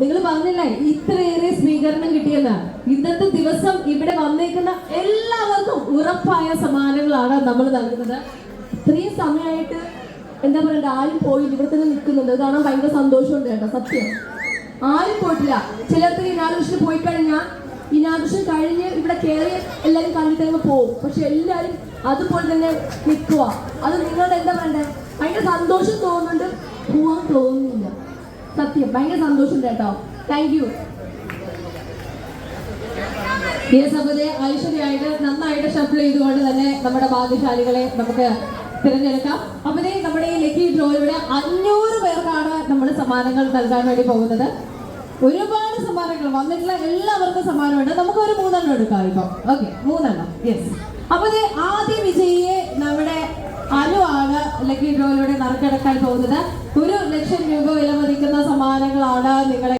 നിങ്ങൾ പറഞ്ഞില്ലേ ഇത്രയേറെ സ്വീകരണം കിട്ടിയെന്ന്. ഇന്നത്തെ ദിവസം ഇവിടെ വന്നേക്കുന്ന എല്ലാവർക്കും ഉറപ്പായ സമ്മാനങ്ങളാണ് നമ്മൾ നൽകുന്നത്. ഇത്രയും സമയമായിട്ട് എന്താ പറയണ്ട ആരും പോയി ഇവിടെ തന്നെ നിൽക്കുന്നുണ്ട്. കാണാൻ ഭയങ്കര സന്തോഷമുണ്ട് കേട്ടോ സത്യം. ആരും പോയിട്ടില്ല. ചിലർക്ക് ഇനാഘോഷം പോയി കഴിഞ്ഞാൽ ഇനാഘോഷം കഴിഞ്ഞ് ഇവിടെ കയറി എല്ലാവരും കണ്ടിട്ട് അങ്ങ് പോകും. പക്ഷെ എല്ലാവരും അതുപോലെ തന്നെ നിൽക്കുക അത് നിങ്ങളുടെ എന്താ പറയണ്ടേ ഭയങ്കര സന്തോഷം തോന്നുന്നുണ്ട്. പോവാൻ തോന്നുന്നില്ല. സത്യം. ഭയങ്കര സന്തോഷമുണ്ട് കേട്ടോ. താങ്ക് യു സഭയെ ഐശ്വര്യമായിട്ട് നന്നായിട്ട് ഷഫിൾ ചെയ്തുകൊണ്ട് തന്നെ നമ്മുടെ ഭാഗ്യശാലികളെ നമുക്ക് തിരഞ്ഞെടുക്കാം. അപ്പോൾ നമ്മുടെ ഈ ലക്കി ഡ്രോയിലൂടെ അഞ്ഞൂറ് പേർക്കാണ് നമ്മൾ സമ്മാനങ്ങൾ നൽകാൻ വേണ്ടി പോകുന്നത്. ഒരുപാട് സമ്മാനങ്ങൾ. വന്നിട്ടുള്ള എല്ലാവർക്കും സമ്മാനമുണ്ട്. നമുക്ക് ഒരു മൂന്നെണ്ണം എടുക്കാം ഇപ്പൊ. ഓക്കെ മൂന്നെണ്ണം. യെസ് അപ്പൊ ആദ്യ വിജയിയെ നമ്മുടെ അനു ആണ് ലക്കി ഡ്രോയിലൂടെ നറുക്കെടുക്കാൻ പോകുന്നത്. ഒരു ലക്ഷം രൂപ വില സമ്മാനങ്ങളാണ് നിങ്ങളെ